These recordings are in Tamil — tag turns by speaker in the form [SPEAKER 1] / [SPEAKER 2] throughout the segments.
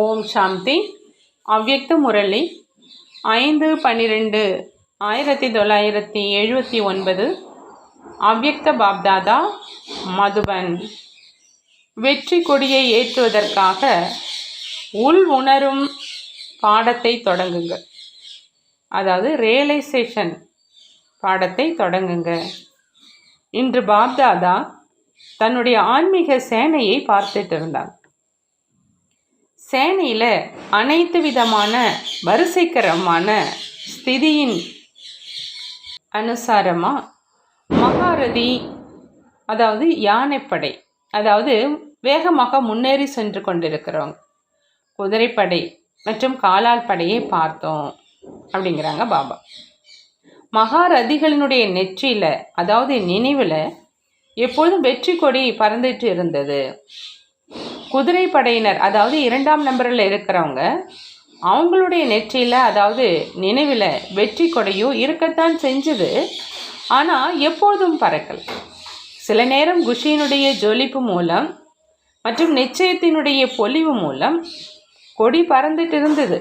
[SPEAKER 1] ஓம் சாந்தி. அவ்யக்த முரளி. ஐந்து பன்னிரெண்டு ஆயிரத்தி தொள்ளாயிரத்தி எழுபத்தி ஒன்பது. அவ்யக்த பாப்தாதா மதுபன். வெற்றி கொடியை ஏற்றுவதற்காக உள் உணரும் பாடத்தை தொடங்குங்கள். அதாவது ரியலைசேஷன் பாடத்தை தொடங்குங்க இன்று பாப்தாதா தன்னுடைய ஆன்மீக சேனையை பார்த்துட்டு இருந்தார் சேனையில் அனைத்து விதமான வரிசைக்கரமான ஸ்திதியின் அனுசாரமாக மகாரதி அதாவது யானைப்படை அதாவது வேகமாக முன்னேறி சென்று கொண்டிருக்கிறவங்க. குதிரைப்படை மற்றும் காலால் படையை பார்த்தோம் அப்படிங்கிறாங்க பாபா. மகாரதிகளினுடைய நெற்றியில் அதாவது நினைவில் எப்பொழுதும் வெற்றி கொடி பறந்துட்டு இருந்தது. குதிரை படையினர் அதாவது இரண்டாம் நம்பரில் இருக்கிறவங்க அவங்களுடைய நெற்றியில் அதாவது நினைவில் வெற்றி கொடையும் இருக்கத்தான் செஞ்சது. ஆனால் எப்போதும் பறக்கல். சில நேரம் குஷியினுடைய ஜொலிப்பு மூலம் மற்றும் நிச்சயத்தினுடைய பொலிவு மூலம் கொடி பறந்துட்டு இருந்தது.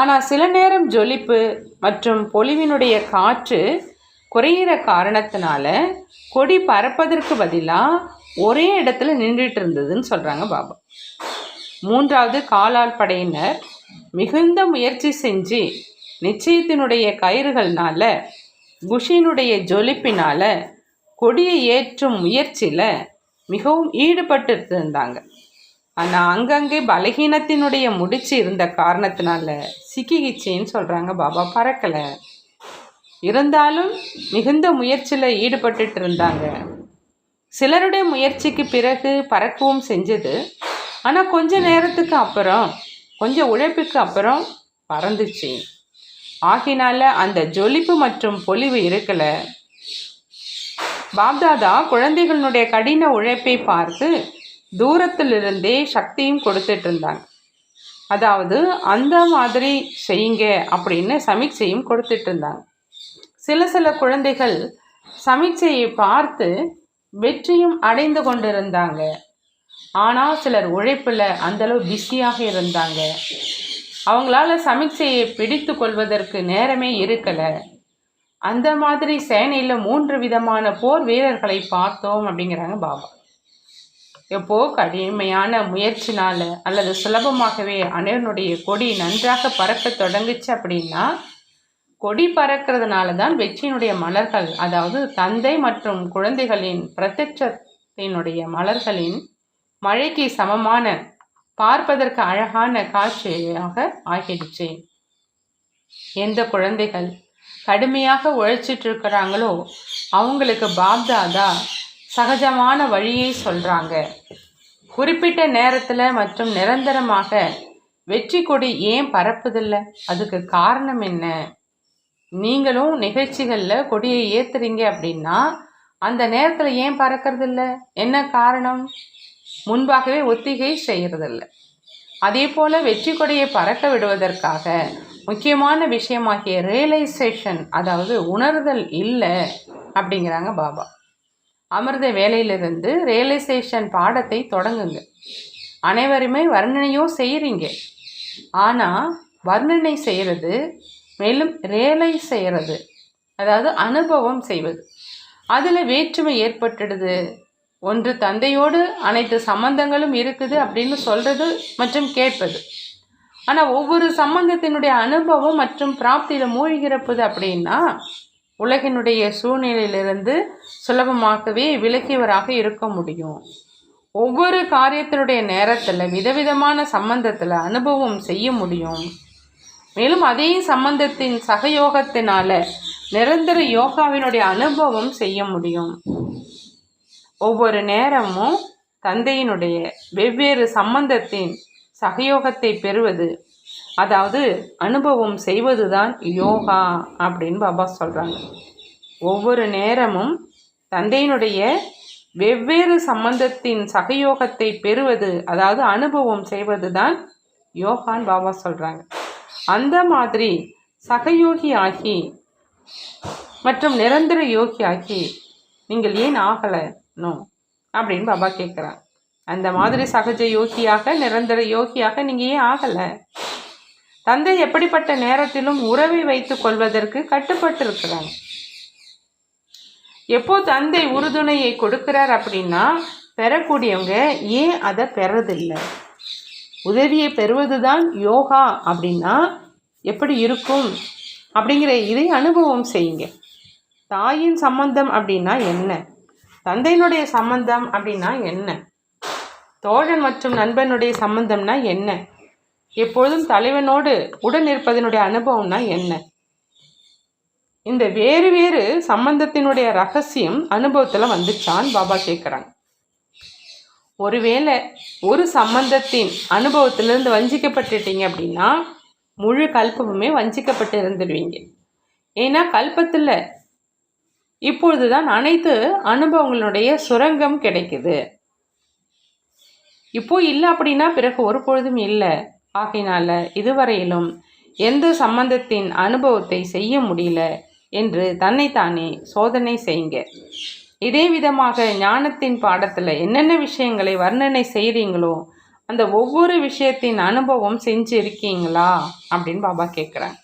[SPEAKER 1] ஆனால் சில நேரம் ஜொலிப்பு மற்றும் பொலிவினுடைய காற்று குறையிற காரணத்தினால கொடி பறப்பதற்கு பதிலாக ஒரே இடத்துல நின்றுட்டு இருந்ததுன்னு சொல்கிறாங்க பாபா. மூன்றாவது காலால் படையினர் மிகுந்த முயற்சி செஞ்சு நிச்சயத்தினுடைய கயிறுகள்னால குஷினுடைய ஜொலிப்பினால கொடியை ஏற்றும் முயற்சியில் மிகவும் ஈடுபட்டு இருந்தாங்க ஆனால் அங்கங்கே பலகீனத்தினுடைய முடிச்சு இருந்த காரணத்தினால சிக்கிகிச்சின்னு சொல்கிறாங்க பாபா பறக்கலை. இருந்தாலும் மிகுந்த முயற்சியில் ஈடுபட்டுட்டு இருந்தாங்க சிலருடைய முயற்சிக்கு பிறகு பறக்கவும் செஞ்சது. ஆனால் கொஞ்ச நேரத்துக்கு அப்புறம் கொஞ்சம் உழைப்புக்கு அப்புறம் பறந்துச்சு. ஆகினால அந்த ஜொலிப்பு மற்றும் பொலிவு இருக்கலை. பாப்தாதா குழந்தைகளுடைய கடின உழைப்பை பார்த்து தூரத்திலிருந்தே சக்தியும் கொடுத்துட்டு இருந்தாங்க. அதாவது அந்த மாதிரி செய்யுங்க அப்படின்னு சமீட்சையும் கொடுத்துட்டு இருந்தாங்க. சில சில குழந்தைகள் சமீட்சையை பார்த்து வெற்றியும் அடைந்து கொண்டிருந்தாங்க. ஆனால் சிலர் உழைப்பில் அந்தளவு பிஸியாக இருந்தாங்க. அவங்களால சமீட்சையை பிடித்து கொள்வதற்கு நேரமே இருக்கலை. அந்த மாதிரி சேனையில் மூன்று விதமான போர் வீரர்களை பார்த்தோம் அப்படிங்கிறாங்க பாபா. எப்போ கடுமையான முயற்சினால் அல்லது சுலபமாகவே அனைவனுடைய கொடி நன்றாக பறக்க தொடங்குச்சு அப்படின்னா கொடி பறக்கிறதுனால தான் வெற்றியினுடைய மலர்கள் அதாவது தந்தை மற்றும் குழந்தைகளின் பிரத்யட்சத்தினுடைய மலர்களின் மழைக்கு சமமான பார்ப்பதற்கு அழகான காட்சியாக ஆகிடுச்சு. எந்த குழந்தைகள் கடுமையாக உழைச்சிட்டு இருக்கிறாங்களோ அவங்களுக்கு பாப்தாதா சகஜமான வழியை சொல்கிறாங்க குறிப்பிட்ட நேரத்தில் மற்றும் நிரந்தரமாக வெற்றி கொடி ஏன் பரப்புதில்லை அதுக்கு காரணம் என்ன? நீங்களும் நிகழ்ச்சிகளில் கொடியை ஏற்றுறீங்க அப்படின்னா அந்த நேரத்தில் ஏன் பறக்கறதில்ல? என்ன காரணம்? முன்பாகவே ஒத்திகை செய்கிறதில்ல அதே போல் வெற்றி கொடியை பறக்க விடுவதற்காக முக்கியமான விஷயமாகிய ரியலைசேஷன் அதாவது உணர்தல் இல்லை அப்படிங்கிறாங்க பாபா. அமிர்த வேலையிலிருந்து ரியலைசேஷன் பாடத்தை தொடங்குங்க. அனைவருமே வர்ணனையும் செய்கிறீங்க ஆனால் வர்ணனை செய்கிறது மேலும் ரியலைஸ் செய்கிறது. அதாவது அனுபவம் செய்வது. அதில் வேற்றுமை ஏற்பட்டுடுது. ஒன்று தந்தையோடு அனைத்து சம்பந்தங்களும் இருக்குது அப்படின்னு சொல்கிறது மற்றும் கேட்பது. ஆனால் ஒவ்வொரு சம்பந்தத்தினுடைய அனுபவம் மற்றும் பிராப்தியில் மூழ்கிறப்பது அப்படின்னா உலகினுடைய சூழ்நிலையிலிருந்து சுலபமாகவே விலகியவராக இருக்க முடியும். ஒவ்வொரு காரியத்தினுடைய நேரத்தில் விதவிதமான சம்பந்தத்தில் அனுபவம் செய்ய முடியும். மேலும் அதே சம்பந்தத்தின் சகயோகத்தினால நிரந்தர யோகாவினுடைய அனுபவம் செய்ய முடியும். ஒவ்வொரு நேரமும் தந்தையினுடைய வெவ்வேறு சம்பந்தத்தின் சகயோகத்தை பெறுவது அதாவது அனுபவம் செய்வது தான் யோகா அப்படின்னு பாபா சொல்கிறாங்க ஒவ்வொரு நேரமும் தந்தையினுடைய வெவ்வேறு சம்பந்தத்தின் சகயோகத்தை பெறுவது அதாவது அனுபவம் செய்வது தான் யோகான்னு பாபா சொல்கிறாங்க அந்த மாதிரி சகயோகி ஆகி மற்றும் நிரந்தர யோகி ஆகி நீங்கள் ஏன் ஆகலை நோ அப்படின்னு பாபா கேட்குறார் அந்த மாதிரி சகஜ யோகியாக நிரந்தர யோகியாக நீங்கள் ஏன் ஆகலை? தந்தை எப்படிப்பட்ட நேரத்திலும் உறவை வைத்துக் கொள்வதற்கு கட்டுப்பட்டு இருக்கிறாங்க எப்போ தந்தை உறுதுணையை கொடுக்கிறார் அப்படின்னா பெறக்கூடியவங்க ஏன் அதை பெறதில்லை? உதவியை பெறுவதுதான் யோகா அப்படின்னா எப்படி இருக்கும்? அப்படிங்கிற இதை அனுபவம் செய்யுங்க. தாயின் சம்பந்தம் அப்படின்னா என்ன? தந்தையினுடைய சம்பந்தம் அப்படின்னா என்ன? தோழன் மற்றும் நண்பனுடைய சம்பந்தம்னா என்ன? எப்பொழுதும் தலைவனோடு உடன் இருப்பதனுடைய அனுபவம்னா என்ன? இந்த வேறு வேறு சம்பந்தத்தினுடைய ரகசியம் அனுபவத்தில் வந்துச்சான் பாபா கேட்குறாங்க ஒருவேளை ஒரு சம்பந்தத்தின் அனுபவத்திலிருந்து வஞ்சிக்கப்பட்டுட்டீங்க அப்படின்னா முழு கல்பமுமே வஞ்சிக்கப்பட்டு இருந்துடுவீங்க ஏன்னா கல்பத்தில் இப்பொழுது தான் அனைத்து அனுபவங்களுடைய சுரங்கம் கிடைக்குது. இப்போ இல்லை அப்படின்னா பிறகு ஒரு பொழுதும் இல்லை. ஆகையினால இதுவரையிலும் எந்த சம்பந்தத்தின் அனுபவத்தை செய்ய முடியல என்று தன்னைத்தானே சோதனை செய்யுங்க. இதே விதமாக ஞானத்தின் பாடத்தில் என்னென்ன விஷயங்களை வர்ணனை செய்கிறீங்களோ அந்த ஒவ்வொரு விஷயத்தின் அனுபவம் செஞ்சு இருக்கீங்களா அப்படின்னு பாபா கேட்குறேன்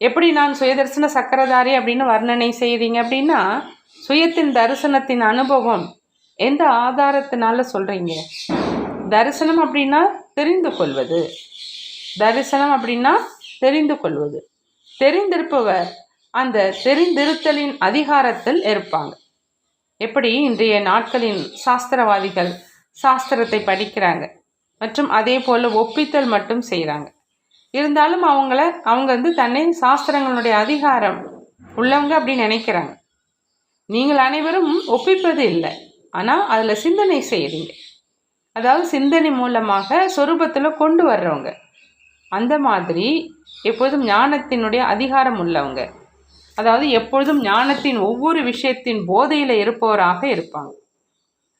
[SPEAKER 1] எப்படி நான் சுயதர்சன சக்கரதாரி அப்படின்னு வர்ணனை செய்கிறீங்க அப்படின்னா சுயத்தின் தரிசனத்தின் அனுபவம் எந்த ஆதாரத்தினால சொல்கிறீங்க தரிசனம் அப்படின்னா தெரிந்து கொள்வது. தரிசனம் அப்படின்னா தெரிந்து கொள்வது. தெரிந்திருப்பவர் அந்த தெரிந்திருத்தலின் அதிகாரத்தில் இருப்பாங்க. எப்படி இன்றைய நாட்களின் சாஸ்திரவாதிகள் சாஸ்திரத்தை படிக்கிறாங்க மற்றும் அதே போல் ஒப்பித்தல் மட்டும் செய்கிறாங்க இருந்தாலும் அவங்கள அவங்க வந்து தன்னை சாஸ்திரங்களுடைய அதிகாரம் உள்ளவங்க அப்படின்னு நினைக்கிறாங்க. நீங்கள் அனைவரும் ஒப்பிப்பது இல்லை. ஆனால் அதில் சிந்தனை செய்கிறீங்க அதாவது சிந்தனை மூலமாக சொரூபத்தில் கொண்டு வர்றவங்க. அந்த மாதிரி எப்போதும் ஞானத்தினுடைய அதிகாரம் உள்ளவங்க. அதாவது எப்பொழுதும் ஞானத்தின் ஒவ்வொரு விஷயத்தின் போதையில் இருப்பவராக இருப்பாங்க.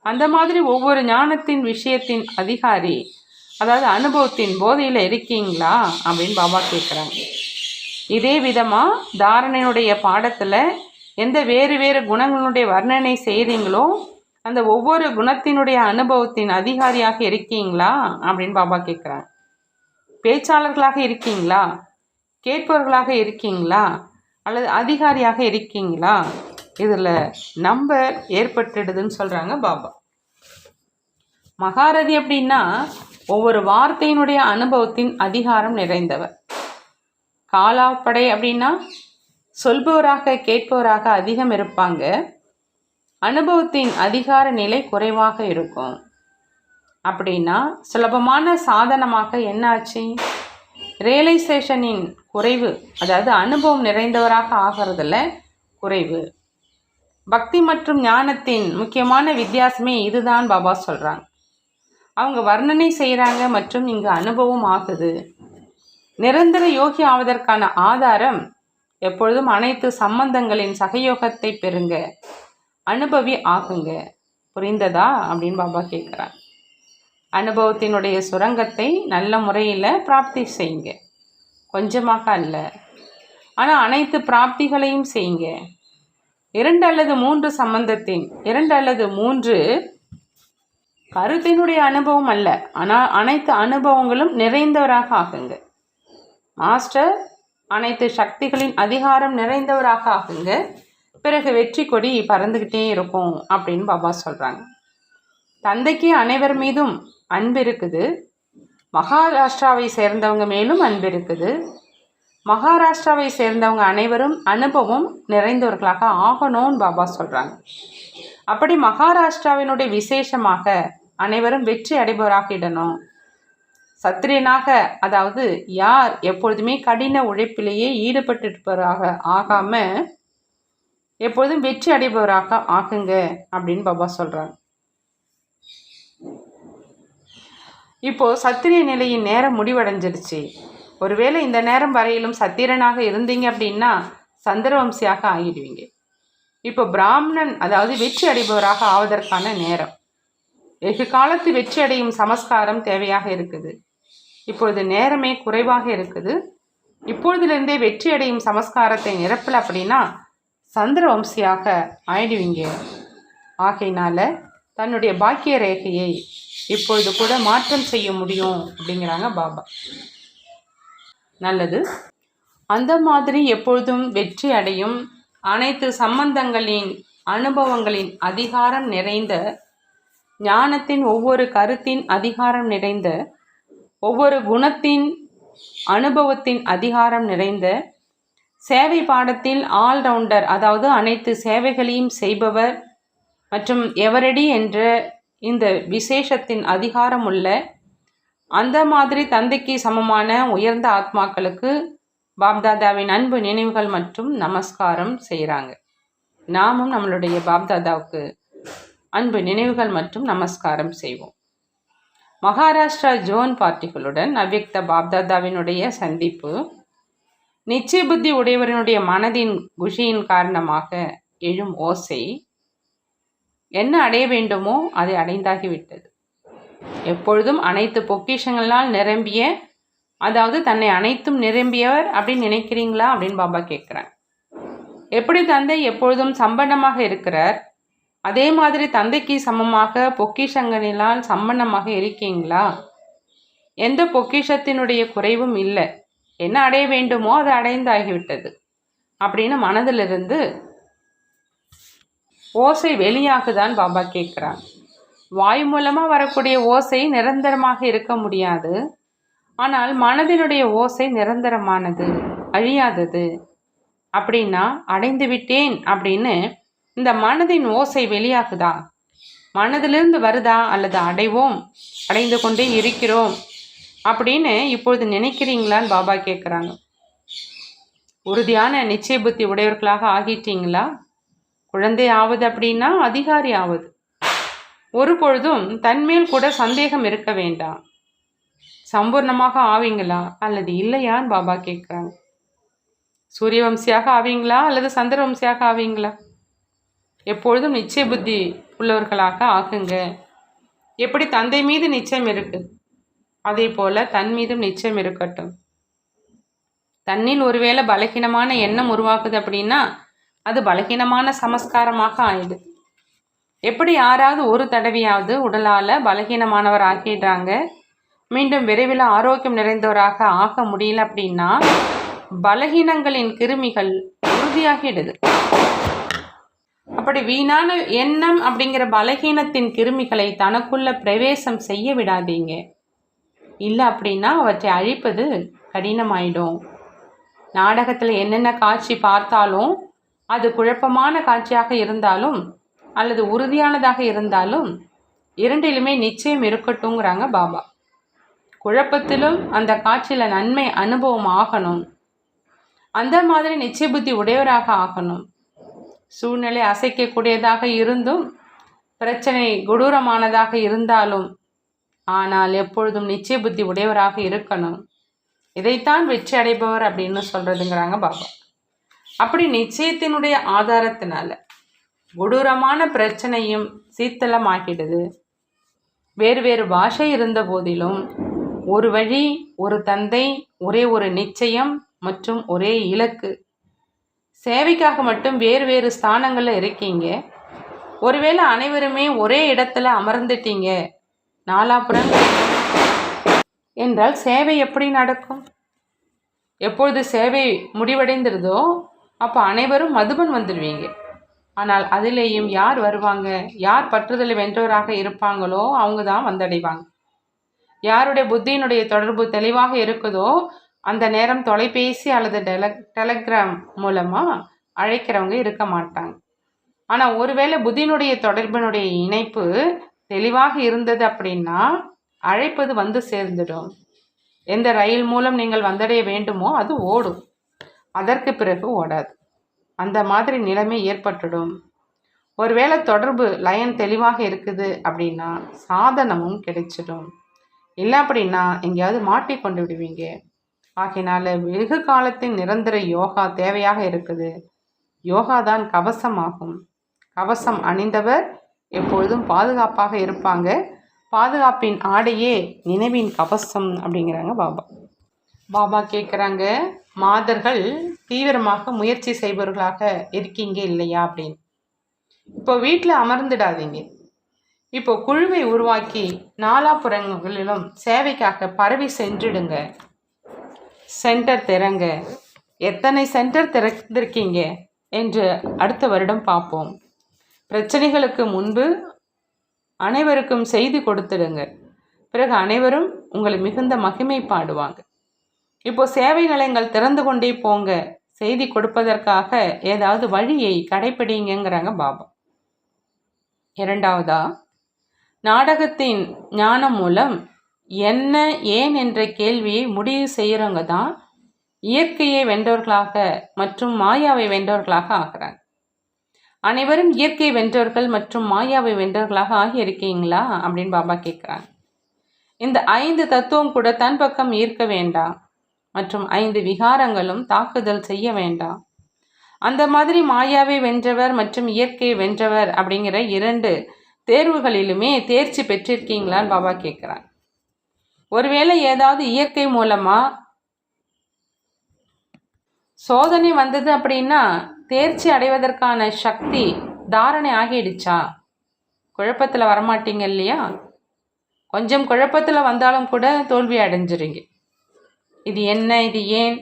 [SPEAKER 1] அந்த மாதிரி ஒவ்வொரு ஞானத்தின் விஷயத்தின் அதிகாரி அதாவது அனுபவத்தின் போதையில் இருக்கீங்களா அப்படின்னு பாபா கேட்குறாங்க இதே விதமாக தாரணையினுடைய பாடத்தில் எந்த வேறு வேறு குணங்களுடைய வர்ணனை செய்கிறீங்களோ அந்த ஒவ்வொரு குணத்தினுடைய அனுபவத்தின் அதிகாரியாக இருக்கீங்களா அப்படின்னு பாபா கேட்குறாங்க பேச்சாளர்களாக இருக்கீங்களா? கேட்பவர்களாக இருக்கீங்களா? அல்லது அதிகாரியாக இருக்கீங்களா? இதில் நம்பர் ஏற்பட்டுடுதுன்னு சொல்கிறாங்க பாபா. மகாரதி அப்படின்னா ஒவ்வொரு வார்த்தையினுடைய அனுபவத்தின் அதிகாரம் நிறைந்தவர். காலாப்படை அப்படின்னா சொல்பவராக கேட்பவராக அதிகம் இருப்பாங்க. அனுபவத்தின் அதிகார நிலை குறைவாக இருக்கும். அப்படின்னா சுலபமான சாதனமாக என்னாச்சு? ரியலைசேஷனின் குறைவு அதாவது அனுபவம் நிறைந்தவராக ஆகிறதுல குறைவு. பக்தி மற்றும் ஞானத்தின் முக்கியமான வித்தியாசமே இதுதான் பாபா சொல்கிறாங்க அவங்க வர்ணனை செய்கிறாங்க மற்றும் இங்கு அனுபவம் ஆகுது. நிரந்தர யோகி ஆவதற்கான ஆதாரம் எப்பொழுதும் அனைத்து சம்பந்தங்களின் சகயோகத்தை பெறுங்க அனுபவி ஆகுங்க. புரிந்ததா? அப்படின்னு பாபா கேட்குறாங்க அனுபவத்தினுடைய சுரங்கத்தை நல்ல முறையில் பிராப்தி செய்யுங்க. கொஞ்சமாக அல்ல. ஆனால் அனைத்து பிராப்திகளையும் செய்யுங்க. இரண்டு அல்லது மூன்று சம்பந்தத்தின் இரண்டு அல்லது மூன்று கருத்தினுடைய அனுபவம் அல்ல. ஆனால் அனைத்து அனுபவங்களும் நிறைந்தவராக ஆகுங்க. மாஸ்டர் அனைத்து சக்திகளின் அதிகாரம் நிறைந்தவராக ஆகுங்க. பிறகு வெற்றி கொடி பறந்துக்கிட்டே இருக்கும் அப்படின்னு பாபா சொல்கிறாங்க தந்தைக்கு அனைவர் மீதும் அன்பு இருக்குது. மகாராஷ்டிராவை சேர்ந்தவங்க மேலும் அன்பு இருக்குது மகாராஷ்டிராவை சேர்ந்தவங்க அனைவரும் அனுபவம் நிறைந்தவர்களாக ஆகணும்னு பாபா சொல்கிறாங்க அப்படி மகாராஷ்டிராவினுடைய விசேஷமாக அனைவரும் வெற்றி அடைபவராகிடணும். சத்திரியனாக அதாவது யார் எப்பொழுதுமே கடின உழைப்பிலேயே ஈடுபட்டு இருப்பவராக எப்பொழுதும் வெற்றி அடைபவராக ஆகுங்க அப்படின்னு பாபா சொல்கிறாங்க இப்போது சத்திரிய நிலையின் நேரம் முடிவடைஞ்சிருச்சு ஒருவேளை இந்த நேரம் வரையிலும் சத்திரனாக இருந்தீங்க அப்படின்னா சந்திரவம்சியாக ஆகிடுவீங்க. இப்போ பிராமணன் அதாவது வெற்றி அடைபவராக ஆவதற்கான நேரம். வெகு காலத்து வெற்றி அடையும் சமஸ்காரம் தேவையாக இருக்குது. இப்பொழுது நேரமே குறைவாக இருக்குது. இப்பொழுதுலேருந்தே வெற்றி அடையும் சமஸ்காரத்தை நிரப்பல அப்படின்னா சந்திரவம்சியாக ஆயிடுவீங்க. ஆகையினால தன்னுடைய பாக்கிய ரேகையை இப்பொழுது கூட மாற்றம் செய்ய முடியும் அப்படிங்கிறாங்க பாபா. நல்லது. அந்த மாதிரி எப்பொழுதும் வெற்றி அடையும் அனைத்து சம்பந்தங்களின் அனுபவங்களின் அதிகாரம் நிறைந்த ஞானத்தின் ஒவ்வொரு கருத்தின் அதிகாரம் நிறைந்த ஒவ்வொரு குணத்தின் அனுபவத்தின் அதிகாரம் நிறைந்த சேவை பாடத்தில் ஆல்ரவுண்டர் அதாவது அனைத்து சேவைகளையும் செய்பவர் மற்றும் எவரடி என்ற இந்த விசேஷத்தின் அதிகாரம் உள்ள அந்த மாதிரி தந்தைக்கு சமமான உயர்ந்த ஆத்மாக்களுக்கு பாப்தாதாவின் அன்பு நினைவுகள் மற்றும் நமஸ்காரம் செய்கிறாங்க நாமும் நம்மளுடைய பாப்தாதாவுக்கு அன்பு நினைவுகள் மற்றும் நமஸ்காரம் செய்வோம். மகாராஷ்டிரா ஜோன் பார்ட்டிகளுடன் அவ்யக்த பாப்தாதாவினுடைய சந்திப்பு நிச்சய புத்தி உடையவரினுடைய மனதின் குஷியின் காரணமாக எழும் ஓசை என்ன அடைய வேண்டுமோ அதை அடைந்தாகிவிட்டது. எப்பொழுதும் அனைத்து பொக்கிஷங்களால் நிரம்பிய அதாவது தன்னை அனைத்தும் நிரம்பியவர் அப்படின்னு நினைக்கிறீங்களா அப்படின்னு பாபா கேட்குறேன் எப்படி தந்தை எப்பொழுதும் சம்பன்னமாக இருக்கிறார்? அதே மாதிரி தந்தைக்கு சமமாக பொக்கிஷங்களினால் சம்பன்னமாக இருக்கீங்களா? எந்த பொக்கிஷத்தினுடைய குறைவும் இல்லை. என்ன அடைய வேண்டுமோ அது அடைந்தாகிவிட்டது. அப்படின்னு மனதிலிருந்து ஓசை வெளியாகுதான் பாபா கேட்குறான் வாய் மூலமாக வரக்கூடிய ஓசை நிரந்தரமாக இருக்க முடியாது. ஆனால் மனதினுடைய ஓசை நிரந்தரமானது அழியாதது. அப்படின்னா அடைந்து விட்டேன் அப்படின்னு இந்த மனதின் ஓசை வெளியாகுதா? மனதிலிருந்து வருதா அல்லது அடைவோம்? அடைந்து கொண்டே இருக்கிறோம். அப்படின்னு இப்பொழுது நினைக்கிறீங்களான்னு பாபா கேட்குறாங்க உறுதியான நிச்சய புத்தி உடையவர்களாக ஆகிட்டீங்களா? குழந்தை ஆவது அப்படின்னா அதிகாரி ஆவது ஒரு பொழுதும் தன்மேல் கூட சந்தேகம் இருக்க வேண்டாம் சம்பூர்ணமாக ஆவீங்களா? அல்லது இல்லையான்னு பாபா கேட்குறாங்க. சூரியவம்சியாக ஆவீங்களா? அல்லது சந்திரவம்சியாக ஆவீங்களா? எப்பொழுதும் நிச்சய புத்தி உள்ளவர்களாக ஆகுங்க. எப்படி தந்தை மீது நிச்சயம் இருக்கு? அதே போல தன் மீதும் நிச்சயம் இருக்கட்டும். தன்னில் ஒருவேளை பலகீனமான எண்ணம் உருவாக்குது அப்படின்னா அது பலகீனமான சமஸ்காரமாக ஆயிடுது எப்படி யாராவது ஒரு தடவையாவது உடலால் பலகீனமானவர் ஆக்கிடுறாங்க மீண்டும் விரைவில் ஆரோக்கியம் நிறைந்தவராக ஆக முடியல அப்படின்னா பலகீனங்களின் கிருமிகள் உறுதியாகிடுது. அப்படி வீணான எண்ணம் அப்படிங்கிற பலகீனத்தின் கிருமிகளை தனக்குள்ள பிரவேசம் செய்ய விடாதீங்க. இல்லை அப்படின்னா அவற்றை அழிப்பது கடினமாயிடும். நாடகத்தில் என்னென்ன காட்சி பார்த்தாலும் அது குழப்பமான காட்சியாக இருந்தாலும் அல்லது உறுதியானதாக இருந்தாலும் இரண்டிலுமே நிச்சயம் இருக்கட்டும்ங்கிறாங்க பாபா. குழப்பத்திலும் அந்த காட்சியில் நன்மை அனுபவம் ஆகணும். அந்த மாதிரி நிச்சய புத்தி உடையவராக ஆகணும். சூழ்நிலை அசைக்கக்கூடியதாக இருந்தும் பிரச்சனை கொடூரமானதாக இருந்தாலும் ஆனால் எப்பொழுதும் நிச்சய புத்தி உடையவராக இருக்கணும். இதைத்தான் வெற்றி அடைபவர் அப்படின்னு சொல்கிறதுங்கிறாங்க பாபா. அப்படி நிச்சயத்தினுடைய ஆதாரத்தினால கொடூரமான பிரச்சனையும் சீத்தளமாகிடுது. வேறு வேறு பாஷை இருந்த போதிலும் ஒரு வழி ஒரு தந்தை ஒரே ஒரு நிச்சயம் மற்றும் ஒரே இலக்கு. சேவைக்காக மட்டும் வேறு வேறு ஸ்தானங்களில் இருக்கீங்க. ஒருவேளை அனைவருமே ஒரே இடத்துல அமர்ந்துட்டீங்க. நாலாபுரம் என்றால் சேவை எப்படி நடக்கும்? எப்பொழுது சேவை முடிவடைந்திருதோ அப்போ அனைவரும் மதுபன் வந்துடுவீங்க. ஆனால் அதிலேயும் யார் வருவாங்க? யார் பற்றுதலை வென்றவராக இருப்பாங்களோ அவங்க தான் வந்தடைவாங்க. யாருடைய புத்தியினுடைய தொடர்பு தெளிவாக இருக்குதோ அந்த நேரம் தொலைபேசி அல்லது டெல டெலகிராம் மூலமாக அழைக்கிறவங்க இருக்க மாட்டாங்க. ஆனால் ஒருவேளை புத்தியினுடைய தொடர்பினுடைய இணைப்பு தெளிவாக இருந்தது அப்படின்னா அழைப்பது வந்து சேர்ந்துடும். எந்த ரயில் மூலம் நீங்கள் வந்தடைய வேண்டுமோ அது ஓடும். அதற்கு பிறகு ஓடாது. அந்த மாதிரி நிலைமை ஏற்பட்டுடும். ஒருவேளை தொடர்பு லயன் தெளிவாக இருக்குது அப்படின்னா சாதனமும் கிடைச்சிடும். இல்லை அப்படின்னா எங்கேயாவது மாட்டிக்கொண்டு விடுவீங்க. ஆகினால வெகு காலத்தின் நிரந்தர யோகா தேவையாக இருக்குது. யோகா தான் கவசமாகும். கவசம் அணிந்தவர் எப்பொழுதும் பாதுகாப்பாக இருப்பாங்க. பாதுகாப்பின் ஆடையே நினைவின் கவசம் அப்படிங்கிறாங்க பாபா. பாபா கேட்குறாங்க மாதர்கள் தீவிரமாக முயற்சி செய்பவர்களாக இருக்கீங்க இல்லையா அப்படின்னு. இப்போ வீட்டில் அமர்ந்துடாதீங்க. இப்போ குழுவை உருவாக்கி நாலாபுறங்களிலும் சேவைக்காக பரவி சென்றுடுங்க. சென்டர் திறங்க. எத்தனை சென்டர் திறந்திருக்கீங்க என்று அடுத்த வருடம் பார்ப்போம். பிரச்சனைகளுக்கு முன்பு அனைவருக்கும் செய்தி கொடுத்துடுங்க. பிறகு அனைவரும் உங்களை மிகுந்த மகிமை பாடுவாங்க. இப்போ சேவை நிலையங்கள் திறந்து கொண்டே போங்க. செய்தி கொடுப்பதற்காக ஏதாவது வழியை கடைபிடிங்கிறாங்க பாபா. இரண்டாவதா நாடகத்தின் ஞானம் மூலம் என்ன ஏன் என்ற கேள்வியை முடிவு செய்கிறவங்க தான் இயற்கையை வென்றவர்களாக மற்றும் மாயாவை வென்றவர்களாக ஆகிறாங்க. அனைவரும் இயற்கை வென்றவர்கள் மற்றும் மாயாவை வென்றவர்களாக ஆகியிருக்கீங்களா அப்படின்னு பாபா கேட்குறாங்க இந்த ஐந்து தத்துவம் கூட தன் பக்கம் ஈர்க்க வேண்டாம். மற்றும் ஐந்து விகாரங்களும் தாக்குதல் செய்ய வேண்டாம். அந்த மாதிரி மாயாவை வென்றவர் மற்றும் இயற்கையை வென்றவர் அப்படிங்கிற இரண்டு தேர்வுகளிலுமே தேர்ச்சி பெற்றிருக்கீங்களான்னு பாபா கேட்குறாங்க ஒருவேளை ஏதாவது இயற்கை மூலமாக சோதனை வந்தது அப்படின்னா தேர்ச்சி அடைவதற்கான சக்தி தாரணை ஆகிடுச்சா? குழப்பத்தில் வரமாட்டீங்க இல்லையா? கொஞ்சம் குழப்பத்தில் வந்தாலும் கூட தோல்வி அடைஞ்சிருங்க இது என்ன இது ஏன்?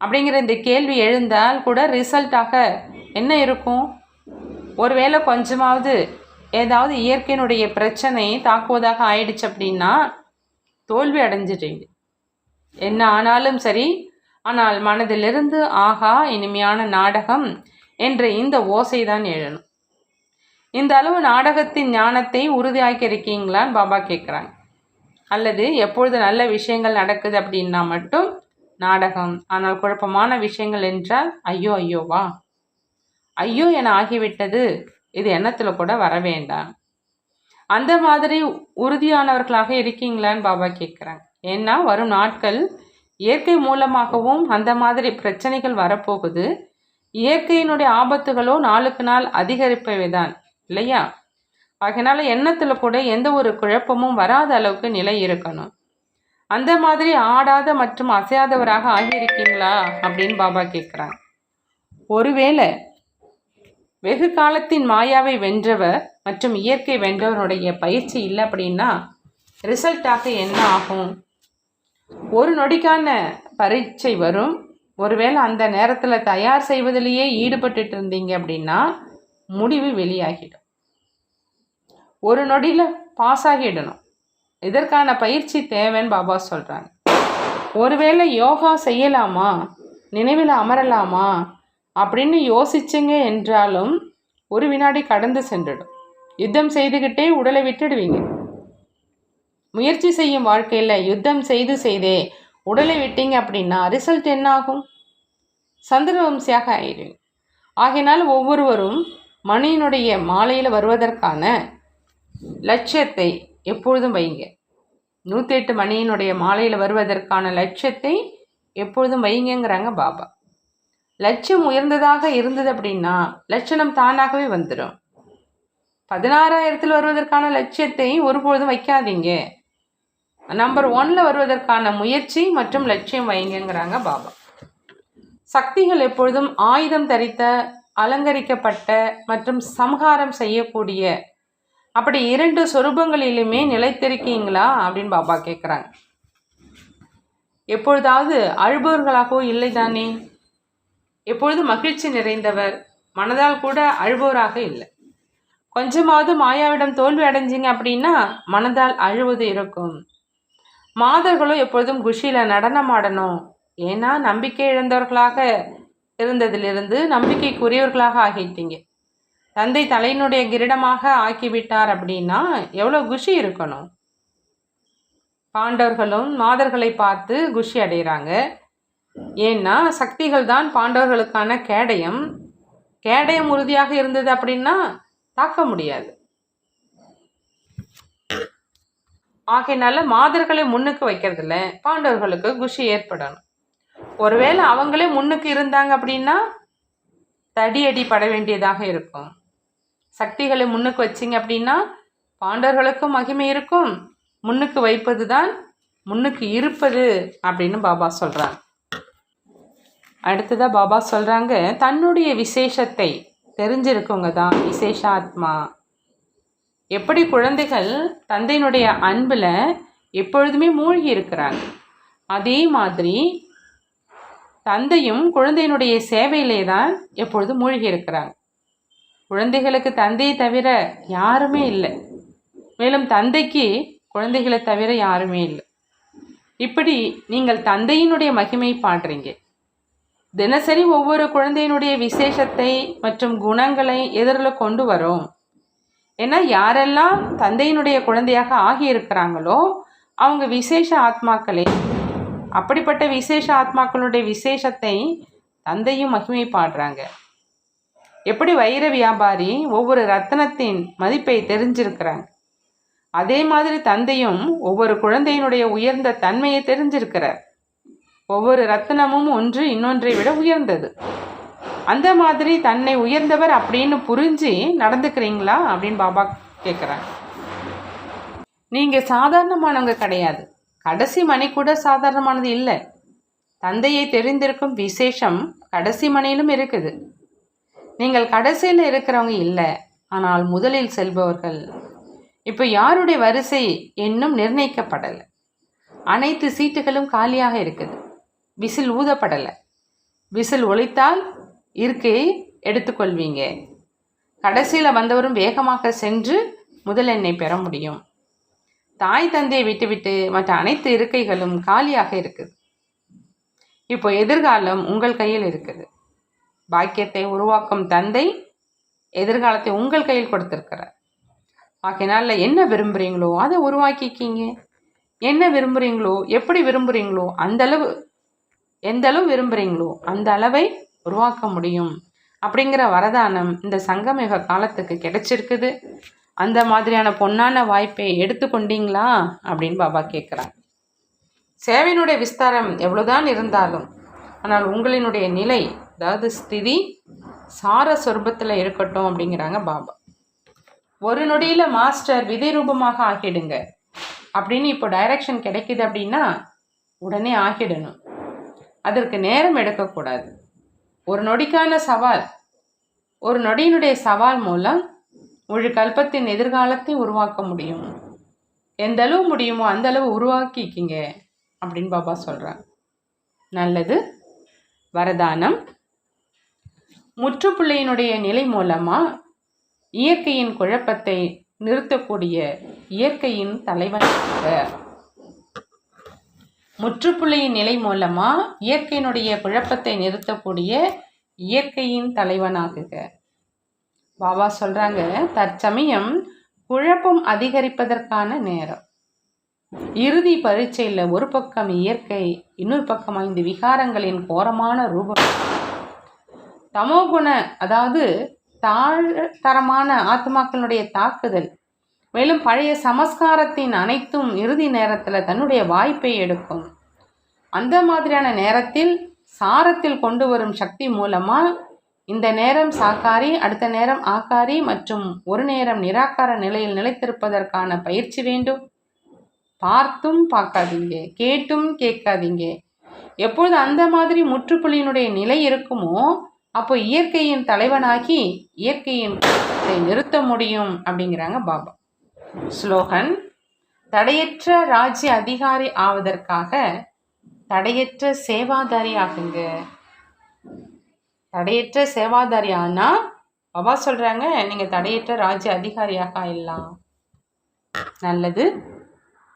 [SPEAKER 1] அப்படிங்கிற இந்த கேள்வி எழுந்தால் கூட ரிசல்ட்டாக என்ன இருக்கும்? ஒருவேளை கொஞ்சமாவது ஏதாவது இயற்கையினுடைய பிரச்சனை தாக்குவதாக ஆயிடுச்சு அப்படின்னா தோல்வி அடைஞ்சிட்டீங்க என்ன ஆனாலும் சரி ஆனால் மனதிலிருந்து ஆகா இனிமையான நாடகம் என்ற இந்த ஓசை தான் எழணும் இந்த அளவு நாடகத்தின் ஞானத்தை உறுதியாக்கி இருக்கீங்களான்னு பாபா கேட்குறாங்க. அல்லது எப்பொழுது நல்ல விஷயங்கள் நடக்குது அப்படின்னா மட்டும் நாடகம். ஆனால் குழப்பமான விஷயங்கள் என்றால் ஐயோ ஐயோவா ஐயோ என ஆகிவிட்டது. இது எண்ணத்தில் கூட வர வேண்டாம். அந்த மாதிரி உறுதியானவர்களாக இருக்கீங்களான்னு பாபா கேட்குறாங்க ஏன்னா வரும் நாட்கள் இயற்கை மூலமாகவும் அந்த மாதிரி பிரச்சனைகள் வரப்போகுது. இயற்கையினுடைய ஆபத்துகளோ நாளுக்கு நாள் அதிகரிப்பவை தான் இல்லையா? அதனால் எண்ணத்தில் கூட எந்த ஒரு குழப்பமும் வராத அளவுக்கு நிலை இருக்கணும். அந்த மாதிரி ஆடாத மற்றும் அசையாதவராக ஆகியிருக்கீங்களா? அப்படின்னு பாபா கேட்குறாங்க ஒருவேளை வெகு காலத்தின் மாயாவை வென்றவர் மற்றும் இயற்கை வென்றவருடைய பயிற்சி இல்லை அப்படின்னா ரிசல்ட்டாக என்ன ஆகும்? ஒரு நொடிக்கான பரீட்சை வரும். ஒருவேளை அந்த நேரத்தில் தயார் செய்வதிலேயே ஈடுபட்டுட்டு இருந்தீங்க அப்படின்னா முடிவு வெளியாகிடும். ஒரு நொடியில் பாஸ் ஆகிடணும். இதற்கான பயிற்சி தேவைன்னு பாபா சொல்கிறாங்க ஒருவேளை யோகா செய்யலாமா? நினைவில் அமரலாமா? அப்படின்னு யோசிச்சிங்க என்றாலும் ஒரு வினாடி கடந்து சென்றுடும். யுத்தம் செய்துக்கிட்டே உடலை விட்டுடுவீங்க. முயற்சி செய்யும் வாழ்க்கையில் யுத்தம் செய்து செய்தே உடலை விட்டீங்க அப்படின்னா ரிசல்ட் என்ன ஆகும் சந்திரவம்சியாக ஆயிடுவீங்க. ஆகினால் ஒவ்வொருவரும் மணியினுடைய மாலையில் வருவதற்கான லட்சியத்தை எப்பொழுதும் வைங்க நூற்றி எட்டு மணியினுடைய மாலையில் வருவதற்கான லட்சியத்தை எப்பொழுதும் வைங்கங்கிறாங்க பாபா. லட்சியம் உயர்ந்ததாக இருந்தது அப்படின்னா லட்சணம் தானாகவே வந்துடும் பதினாறாயிரத்தில் வருவதற்கான லட்சியத்தை ஒருபொழுதும் வைக்காதீங்க. நம்பர் ஒன்ல வருவதற்கான முயற்சி மற்றும் லட்சியம் வைங்கிறாங்க பாபா. சக்திகள் எப்பொழுதும் ஆயுதம் தரித்த அலங்கரிக்கப்பட்ட மற்றும் சம்ஹாரம் செய்யக்கூடிய அப்படி இரண்டு சொரூபங்களிலுமே நிலைத்திருக்கீங்களா அப்படின்னு பாபா கேட்குறாங்க எப்பொழுதாவது அழுபவர்களாகவோ இல்லை தானே? எப்பொழுது மகிழ்ச்சி நிறைந்தவர்? மனதால் கூட அழுபவராக இல்லை. கொஞ்சமாவது மாயாவிடம் தோல்வி அடைஞ்சிங்க அப்படின்னா மனதால் அழுவது இருக்கும். மாதர்களும் எப்பொழுதும் குஷியில் நடனமாடணும் ஏன்னா நம்பிக்கை இழந்தவர்களாக இருந்ததிலிருந்து நம்பிக்கைக்குரியவர்களாக ஆகிட்டீங்க. தந்தை தலையினுடைய கிரீடமாக ஆக்கிவிட்டார் அப்படின்னா எவ்வளோ குஷி இருக்கணும்? பாண்டவர்களும் மாதர்களை பார்த்து குஷி அடைகிறாங்க. ஏன்னா சக்திகள் தான் பாண்டவர்களுக்கான கேடயம். கேடயம் உறுதியாக இருந்தது அப்படின்னா தாக்க முடியாது. ஆகையினால மாதர்களை முன்னுக்கு வைக்கிறதுல பாண்டவர்களுக்கு குஷி ஏற்படணும். ஒருவேளை அவங்களே முன்னுக்கு இருந்தாங்க அப்படின்னா தடியடி பட வேண்டியதாக இருக்கும். சக்திகளை முன்னுக்கு வச்சிங்க அப்படின்னா பாண்டவர்களுக்கும் மகிமை இருக்கும். முன்னுக்கு வைப்பது தான் முன்னுக்கு இருப்பது அப்படின்னு பாபா சொல்கிறாங்க அடுத்ததாக பாபா சொல்கிறாங்க தன்னுடைய விசேஷத்தை தெரிஞ்சிருக்கவங்க தான் விசேஷாத்மா. எப்படி குழந்தைகள் தந்தையினுடைய அன்பில் எப்பொழுதுமே மூழ்கி இருக்கிறாங்க. அதே மாதிரி தந்தையும் குழந்தையினுடைய சேவையிலே தான் எப்பொழுதும் மூழ்கி இருக்கிறாங்க. குழந்தைகளுக்கு தந்தையை தவிர யாருமே இல்லை. மேலும் தந்தைக்கு குழந்தைகளை தவிர யாருமே இல்லை. இப்படி நீங்கள் தந்தையினுடைய மகிமை பாடுறீங்க. தினசரி ஒவ்வொரு குழந்தையினுடைய விசேஷத்தை மற்றும் குணங்களை எதிரில் கொண்டு வரோம். ஏன்னா யாரெல்லாம் தந்தையினுடைய குழந்தையாக ஆகியிருக்கிறாங்களோ அவங்க விசேஷ ஆத்மாக்களே. அப்படிப்பட்ட விசேஷ ஆத்மாக்களுடைய விசேஷத்தை தந்தையும் மகிமை பாடுறாங்க. எப்படி வைர வியாபாரி ஒவ்வொரு ரத்தனத்தின் மதிப்பை தெரிஞ்சிருக்கிறாங்க அதே மாதிரி தந்தையும் ஒவ்வொரு குழந்தையினுடைய உயர்ந்த தன்மையை தெரிஞ்சிருக்கிறார். ஒவ்வொரு ரத்தனமும் ஒன்று இன்னொன்றை விட உயர்ந்தது. அந்த மாதிரி தன்னை உயர்ந்தவர் அப்படின்னு புரிஞ்சு நடந்துக்கிறீங்களா அப்படின்னு பாபா கேட்குறாங்க நீங்கள் சாதாரணமானவங்க கிடையாது. கடைசி மணி கூட சாதாரணமானது இல்லை. தந்தையை தெரிந்திருக்கும் விசேஷம் கடைசி மணியிலும் இருக்குது. நீங்கள் கடைசியில் இருக்கிறவங்க இல்லை. ஆனால் முதலில் செல்பவர்கள். இப்போ யாருடைய வரிசை இன்னும் நிர்ணயிக்கப்படலை. அனைத்து சீட்டுகளும் காலியாக இருக்குது. விசில் ஊதப்படலை. விசில் ஒழித்தால் இருக்கையை எடுத்துக்கொள்வீங்க. கடைசியில் வந்தவரும் வேகமாக சென்று முதல் எண்ணெய் பெற முடியும். தாய் தந்தையை விட்டுவிட்டு மற்ற அனைத்து இருக்கைகளும் காலியாக இருக்குது. இப்போ எதிர்காலம் உங்கள் கையில் இருக்குது. பாக்கியத்தை உருவாக்கும் தந்தை எதிர்காலத்தை உங்கள் கையில் கொடுத்துருக்கிறார். ஆகையினால என்ன விரும்புகிறீங்களோ அதை உருவாக்கிக்கிங்க. என்ன விரும்புகிறீங்களோ எப்படி விரும்புகிறீங்களோ அந்த அளவு எந்த அளவு விரும்புகிறீங்களோ அந்த அளவை உருவாக்க முடியும். அப்படிங்கிற வரதானம் இந்த சங்கமிக காலத்துக்கு கிடைச்சிருக்குது. அந்த மாதிரியான பொன்னான வாய்ப்பை எடுத்துக்கொண்டீங்களா அப்படின்னு பாபா கேட்குறாங்க சேவையினுடைய விஸ்தாரம் எவ்வளோதான் இருந்தாலும் ஆனால் உங்களினுடைய நிலை அதாவது ஸ்திதி சார சொர்பத்தில் இருக்கட்டும் அப்படிங்கிறாங்க பாபா. ஒரு நொடியில் மாஸ்டர் விதை ரூபமாக ஆகிடுங்க. அப்படின்னு இப்போ டைரக்ஷன் கிடைக்குது அப்படின்னா உடனே ஆகிடணும். அதற்கு நேரம் எடுக்கக்கூடாது. ஒரு நொடிக்கான சவால். ஒரு நொடியினுடைய சவால் மூலம் முழு கல்பத்தின் எதிர்காலத்தை உருவாக்க முடியும். எந்த அளவு முடியுமோ அந்த அளவு உருவாக்கிக்கிங்க அப்படின்னு பாபா சொல்கிறாங்க நல்லது. வரதானம். முற்றுப்புள்ளியினுடைய நிலை மூலமாக இயற்கையின் குழப்பத்தை நிறுத்தக்கூடிய இயற்கையின் தலைவனாக முற்றுப்புள்ளியின் நிலை மூலமாக இயற்கையினுடைய குழப்பத்தை நிறுத்தக்கூடிய இயற்கையின் தலைவனாகுக. பாபா சொல்கிறாங்க தற்சமயம் குழப்பம் அதிகரிப்பதற்கான நேரம். இறுதி பரீட்சையில் ஒரு பக்கம் இயற்கை இன்னொரு பக்கம் ஐந்து விகாரங்களின் கோரமான ரூபம். தமோகுண அதாவது தாழ்தரமான ஆத்மாக்களுடைய தாக்குதல். மேலும் பழைய சமஸ்காரத்தின் அனைத்தும் இறுதி நேரத்தில் தன்னுடைய வாய்ப்பை எடுக்கும். அந்த மாதிரியான நேரத்தில் சாரத்தில் கொண்டு வரும் சக்தி மூலமாக இந்த நேரம் சாக்காரி அடுத்த நேரம் ஆக்காரி மற்றும் ஒரு நேரம் நிராகார நிலையில் நிலைத்திருப்பதற்கான பயிற்சி வேண்டும். பார்த்தும் பார்க்காதீங்க கேட்டும் கேட்காதீங்க. எப்பொழுது அந்த மாதிரி முற்றுப்புள்ளியினுடைய நிலை இருக்குமோ அப்போ இயற்கையின் தலைவனாகி இயற்கையின் நிறுத்த முடியும் அப்படிங்கிறாங்க பாபா. ஸ்லோகன் தடையற்ற ராஜ்ய அதிகாரி ஆவதற்காக தடையற்ற சேவாதாரி ஆகுங்க. தடையற்ற சேவாதாரி ஆனா பாபா சொல்கிறாங்க நீங்கள் தடையற்ற ராஜ்ய அதிகாரியாக ஆயிடலாம். நல்லது.